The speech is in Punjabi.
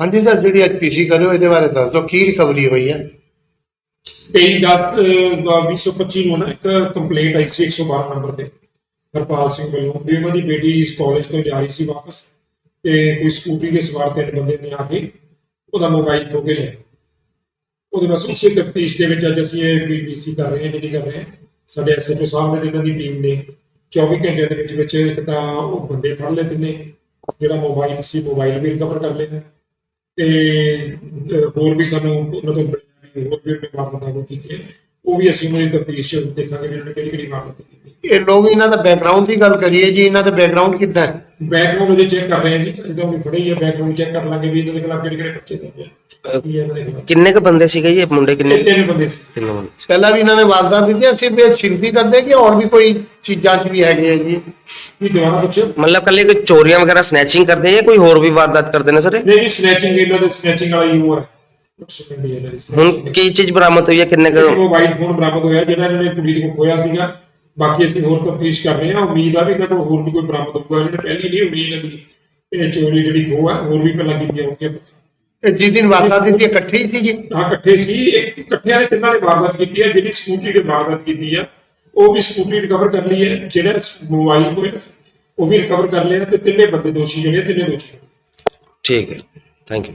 ਹਾਂਜੀ ਸਰ, ਜਿਹੜੀ ਅੱਜ ਪੀਸੀ ਕਰਿਓ, ਇਹਦੇ ਬਾਰੇ ਦੱਸ ਦਿਓ, ਕੀ ਰਿਕਵਰੀ ਹੋਈ ਹੈ? 23 10 2025 ਨੂੰ ਨਾ ਇੱਕ ਕੰਪਲੇਂਟ ਆਈ ਸੀ 112 ਨੰਬਰ ਤੇ, ਹਰਪਾਲ ਸਿੰਘ ਵੱਲੋਂ। ਵੀ ਉਹਨਾਂ ਦੀ ਬੇਟੀ ਇਸ ਕਾਲਜ ਤੋਂ ਜਾ ਰਹੀ ਸੀ ਵਾਪਸ, ਤੇ ਕੋਈ ਸਕੂਟਰੀ ਦੇ ਸਵਾਰ ਤਿੰਨ ਬੰਦੇ ਨੇ ਆ ਕੇ ਉਹਦਾ ਮੋਬਾਈਲ ਖੋ ਕੇ ਲਿਆ। ਉਹਦੇ ਬਸ ਉਸੇ ਤਫਤੀਸ਼ ਦੇ ਵਿੱਚ ਅੱਜ ਅਸੀਂ ਇਹ ਬੀਬੀਸੀ ਕਰ ਰਹੇ ਹਾਂ, ਜਿਹੜੀ ਕਰ ਰਹੇ ਹਾਂ। ਸਾਡੇ ਐਸਐਚਓ ਸਾਹਿਬ ਨੇ ਇਹਨਾਂ ਦੀ ਟੀਮ ਨੇ 24 ਘੰਟਿਆਂ ਦੇ ਵਿੱਚ ਵਿੱਚ ਇੱਕ ਤਾਂ ਉਹ ਬੰਦੇ ਫੜ ਲਏ ਤਿੰਨੇ, ਜਿਹੜਾ ਮੋਬਾਈਲ ਸੀ ਮੋਬਾਈਲ ਵੀ ਰਿਕਵਰ ਕਰ ਲਿਆ ਤੇ ਹੋਰ ਵੀ ਸਾਨੂੰ ਉਹਨਾਂ ਤੋਂ ਹੋਰ ਵੀ ਉਹਨੇ ਵਾਰਦਾਤਾਂ ਕੋਈ ਕੀਤੀ ਹੈ ਉਹ ਵੀ ਅਸੀਂ ਉਹਨਾਂ ਦੀ ਤਫਤੀਸ਼ ਚ ਦੇਖਾਂਗੇ ਵੀ ਉਹਨੇ ਕਿਹੜੀ ਕਿਹੜੀ ਵਾਰਦਾਤ ਕੀਤੀ ਇਹ ਲੋਕ ਇਹਨਾਂ ਦਾ ਬੈਕਗ੍ਰਾਉਂਡ ਦੀ ਗੱਲ ਕਰੀਏ ਜੀ ਇਹਨਾਂ ਦਾ ਬੈਕਗ੍ਰਾਉਂਡ ਕਿੱਦਾਂ ਹੈ? ਬੈਕਗ੍ਰਾਉਂਡ ਉਹਦੇ ਚੈੱਕ ਕਰ ਰਹੇ ਹਾਂ ਜੀ ਜਦੋਂ ਵੀ ਫੜੇ ਹੀ ਬੈਕਗ੍ਰਾਉਂਡ ਚੈੱਕ ਕਰ ਲਾਂਗੇ ਵੀ ਇਹਨਾਂ ਦੇ ਖਿਲਾਫ ਕਿਹੜੇ ਕਿਹੜੇ ਬੱਚੇ ਨੇ ਦੇ ਕਿੰਨੇ ਕ ਬੰਦੇ ਸੀਗੇ ਜੀ ਇਹ ਮੁੰਡੇ ਕਿੰਨੇ? ਤਿੰਨ ਬੰਦੇ ਸੀ। ਤਿੰਨ ਬੰਦੇ। ਪਹਿਲਾਂ ਵੀ ਇਹਨਾਂ ਨੇ ਵਾਰਦਾਤ ਦਿੱਤੀਆਂ ਸਿਰਫ ਇਹ ਛਿੰਤੀ ਕਰਦੇ ਕਿ ਹੋਰ ਵੀ ਕੋਈ ਚੀਜ਼ਾਂ 'ਚ ਵੀ ਹੈਗੇ ਆ ਜੀ। ਕੀ ਦੁਬਾਰਾ ਪੁੱਛੋ ਮਤਲਬ ਕੱਲੇ ਕੋਈ ਚੋਰੀਆਂ ਵਗੈਰਾ ਸਨੈਚਿੰਗ ਕਰਦੇ ਜਾਂ ਕੋਈ ਹੋਰ ਵੀ ਵਾਰਦਾਤ ਕਰਦੇ ਨੇ ਸਰ? ਇਹ? ਨਹੀਂ ਜੀ ਸਨੈਚਿੰਗ ਇਹਨਾਂ ਦੇ ਸਨੈਚਿੰਗ ਵਾਲਾ ਹੈ ਇਹਨਾਂ ਦੀ ਹੁਣ ਕੀ ਚੀਜ਼ ਬਰਾਮਦ ਹੋਈ ਹੈ? ਕਿੰਨੇ ਕ ਮੋਬਾਈਲ ਫੋਨ ਬਰਾਮਦ ਹੋਇਆ ਜਿਹੜਾ ਇਹਨਾਂ ਨੇ ਕੁੜੀ ਦੇ ਕੋਲ ਖੋਇਆ ਸੀਗਾ। ਬਾਕੀ ਅਸੀਂ ਹੋਰ ਤਫਤੀਸ਼ ਕਰ ਰਹੇ ਹਾਂ। ਉਮੀਦ ਆ ਵੀ ਇਹਨਾਂ ਕੋਲ ਹੋਰ ਵੀ ਕੋਈ ਬਰਾਮਦ ਹੋਊਗਾ। ਜਿਹੜੇ ਪਹਿਲੀ ਨਹੀਂ ਹੋਣੀ ਇਹਨਾਂ ਦੀ ਇਹ ਚੋਰੀ ਜਿਹੜੀ ਹੈ ਹੋਰ ਵੀ ਪਹਿਲਾਂ ਕੀਤੀਆਂ ਹੋਣਗੀਆਂ। ਇਹ ਜਿਸ ਦਿਨ ਵਾਰਦਾਤ ਦਿੱਤੀ ਇਕੱਠੇ ਹੀ ਸੀ ਜੀ ਹਾਂ ਇਕੱਠੇ ਸੀ। ਇੱਕ ਇਕੱਠਿਆਂ ਨੇ ਤਿੰਨਾਂ ਨੇ ਵਾਰਦਾਤ ਕੀਤੀ ਹੈ। ਜਿਹੜੀ ਸਕੂਟਰੀ ਤੇ ਵਾਰਦਾਤ ਕੀਤੀ ਆ ਉਹ ਵੀ ਸਕੂਟਰੀ ਰਿਕਵਰ ਕਰ ਲਈ ਹੈ ਜਿਹੜਾ ਮੋਬਾਈਲ ਕੋਲ ਉਹ ਵੀ ਰਿਕਵਰ ਕਰ ਲਿਆ ਤੇ ਤਿੰਨੇ ਬੰਦੇ ਦੋਸ਼ੀ ਜਿਹੜੇ ਤਿੰਨੇ ਦੋਸ਼ੀ। ਠੀਕ ਹੈ ਥੈਂਕ ਯੂ